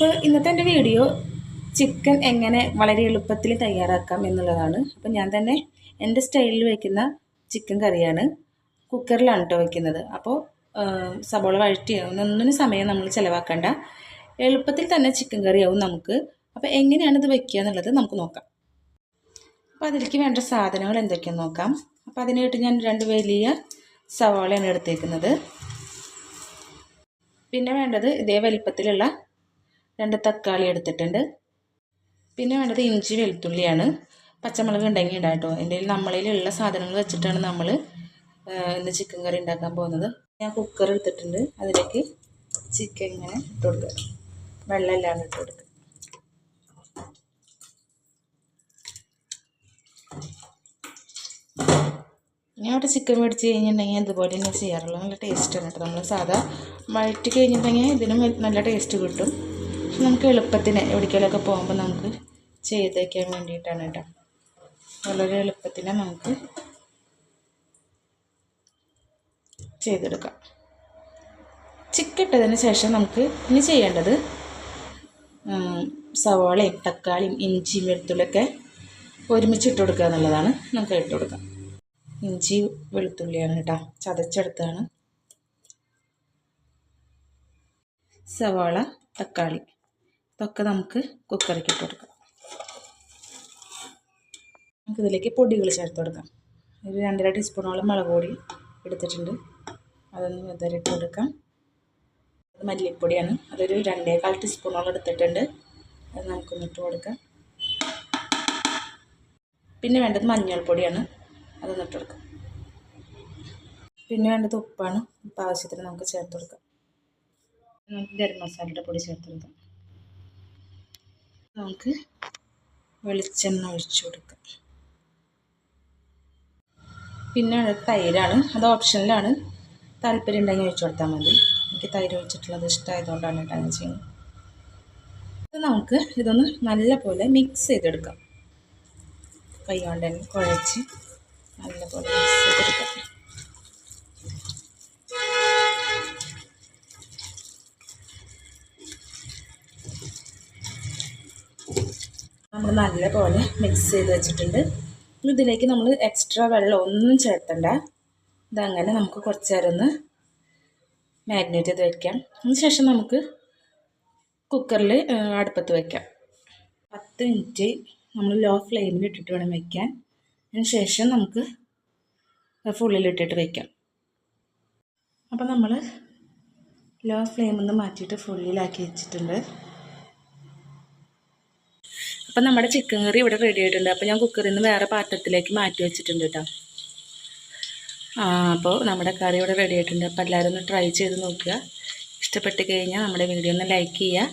അപ്പോൾ ഇന്നത്തെ എന്റെ വീഡിയോ ചിക്കൻ എങ്ങനെ വളരെ എളുപ്പത്തിൽ തയ്യാറാക്കാം എന്നുള്ളതാണ്. അപ്പോൾ ഞാൻ തന്നെ എന്റെ സ്റ്റൈലിൽ വയ്ക്കുന്ന ചിക്കൻ കറിയാണ് കുക്കറിലാണ് കേട്ടോ വയ്ക്കുന്നത് അപ്പോൾ സബോള വഴറ്റി ഒന്നൊന്നിനും സമയം നമ്മൾ ചിലവാക്കണ്ട. എളുപ്പത്തിൽ തന്നെ ചിക്കൻ കറിയാവും നമുക്ക്. അപ്പോൾ എങ്ങനെയാണ് ഇത് വയ്ക്കുക എന്നുള്ളത് നമുക്ക് നോക്കാം. അപ്പോൾ അതിലേക്ക് വേണ്ട സാധനങ്ങൾ എന്തൊക്കെയാണെന്ന് നോക്കാം. അപ്പോൾ അതിനായിട്ട് ഞാൻ രണ്ട് വലിയ സവാളയാണ് എടുത്തേക്കുന്നത്. പിന്നെ വേണ്ടത് ഇതേ വലിപ്പത്തിലുള്ള രണ്ട് തക്കാളി എടുത്തിട്ടുണ്ട്. പിന്നെ വേണ്ടത് ഇഞ്ചി വെളുത്തുള്ളിയാണ്. പച്ചമുളക് ഉണ്ടെങ്കിൽ ഉണ്ടായിട്ടോ എന്റെ നമ്മളിലുള്ള സാധനങ്ങൾ വെച്ചിട്ടാണ് നമ്മൾ ഇന്ന് ചിക്കൻ കറി ഉണ്ടാക്കാൻ പോകുന്നത്. ഞാൻ കുക്കർ എടുത്തിട്ടുണ്ട്. അതിലേക്ക് ചിക്കൻ ഇങ്ങനെ ഇട്ട് കൊടുക്കുക. വെള്ളമെല്ലാം ഇട്ട് കൊടുക്കുക. ഞാൻ അവിടെ ചിക്കൻ മേടിച്ച് കഴിഞ്ഞിട്ടുണ്ടെങ്കിൽ ഇതുപോലെ തന്നെ ചെയ്യാറുള്ളൂ. നല്ല ടേസ്റ്റാണ് കേട്ടോ. നമ്മൾ സാധാ വഴറ്റി കഴിഞ്ഞിട്ടുണ്ടെങ്കിൽ ഇതിനും നല്ല ടേസ്റ്റ് കിട്ടും. നമുക്ക് എളുപ്പത്തിന് എവിടേക്കെങ്കിലുമൊക്കെ പോകുമ്പോൾ നമുക്ക് ചെയ്തേക്കാൻ വേണ്ടിയിട്ടാണ് കേട്ടോ. വളരെ എളുപ്പത്തിന് നമുക്ക് ചെയ്തെടുക്കാം. ചിക്കിട്ടതിന് ശേഷം നമുക്ക് ഇനി ചെയ്യേണ്ടത് സവാളയും തക്കാളിയും ഇഞ്ചിയും വെളുത്തുള്ളിയൊക്കെ ഒരുമിച്ച് ഇട്ട് കൊടുക്കുക എന്നുള്ളതാണ് നമുക്ക് ഇട്ട് കൊടുക്കാം. ഇഞ്ചി വെളുത്തുള്ളിയാണ് കേട്ടോ ചതച്ചെടുത്താണ് സവാള തക്കാളി. ഇതൊക്കെ നമുക്ക് കുക്കറിലേക്ക് ഇട്ട് കൊടുക്കാം. നമുക്ക് ഇതിലേക്ക് പൊടികൾ ചേർത്ത് കൊടുക്കാം. ഒരു രണ്ടര ടീസ്പൂണോളം മുളക് പൊടി എടുത്തിട്ടുണ്ട്. അതൊന്ന് വെതറിട്ട് കൊടുക്കാം. അത് മല്ലിപ്പൊടിയാണ്. അതൊരു രണ്ടേകാൽ ടീസ്പൂണോളം എടുത്തിട്ടുണ്ട്. അത് നമുക്കൊന്ന് ഇട്ട് കൊടുക്കാം. പിന്നെ വേണ്ടത് മഞ്ഞൾപ്പൊടിയാണ്. അതൊന്ന് ഇട്ട് കൊടുക്കാം. പിന്നെ വേണ്ടത് ഉപ്പാണ്. ഉപ്പ് ആവശ്യത്തിന് നമുക്ക് ചേർത്ത് കൊടുക്കാം. നമുക്ക് ഗരം മസാലയുടെ പൊടി ചേർത്ത് കൊടുക്കാം. നമുക്ക് വെളിച്ചെണ്ണ ഒഴിച്ചു കൊടുക്കാം. പിന്നെ തൈരാണ്. അത് ഓപ്ഷനിലാണ്. താല്പര്യം ഉണ്ടെങ്കിൽ ഒഴിച്ചു കൊടുത്താൽ മതി. എനിക്ക് തൈര് ഒഴിച്ചിട്ടുള്ളത് ഇഷ്ടമായതുകൊണ്ടാണ് കേട്ടോ അങ്ങനെ ചെയ്യുന്നത്. ഇത് നമുക്ക് ഇതൊന്ന് നല്ലപോലെ മിക്സ് ചെയ്തെടുക്കാം. കൈ കൊണ്ട് തന്നെ കുഴച്ച് നല്ലപോലെ മിക്സ് ചെയ്തെടുക്കാം. നമ്മൾ നല്ലപോലെ മിക്സ് ചെയ്ത് വെച്ചിട്ടുണ്ട്. ഇതിലേക്ക് നമ്മൾ എക്സ്ട്രാ വെള്ളം ഒന്നും ചേർത്തണ്ട ഇതങ്ങനെ നമുക്ക് കുറച്ച് നേരം ഒന്ന് മാരിനേറ്റ് ചെയ്ത് വയ്ക്കാം അതിനുശേഷം നമുക്ക് കുക്കറിൽ അടുപ്പത്ത് വയ്ക്കാം പത്ത് മിനിറ്റ് നമ്മൾ ലോ ഫ്ലെയിമിൽ ഇട്ടിട്ട് വേണം വയ്ക്കാൻ അതിന് ശേഷം നമുക്ക് ഫുള്ളിലിട്ടിട്ട് വയ്ക്കാം അപ്പോൾ നമ്മൾ ലോ ഫ്ലെയിമിൽ നിന്ന് മാറ്റിയിട്ട് ഫുള്ളിലാക്കി വെച്ചിട്ടുണ്ട്. അപ്പം നമ്മുടെ ചിക്കൻ കറി ഇവിടെ റെഡി ആയിട്ടുണ്ട്. അപ്പോൾ ഞാൻ കുക്കറിൽ നിന്ന് വേറെ പാത്രത്തിലേക്ക് മാറ്റി വെച്ചിട്ടുണ്ട് കേട്ടോ ആ അപ്പോൾ നമ്മുടെ കറി ഇവിടെ റെഡി ആയിട്ടുണ്ട്. അപ്പോൾ എല്ലാവരും ഒന്ന് ട്രൈ ചെയ്ത് നോക്കുക. ഇഷ്ടപ്പെട്ട് കഴിഞ്ഞാൽ നമ്മുടെ വീഡിയോ ഒന്ന് ലൈക്ക് ചെയ്യുക.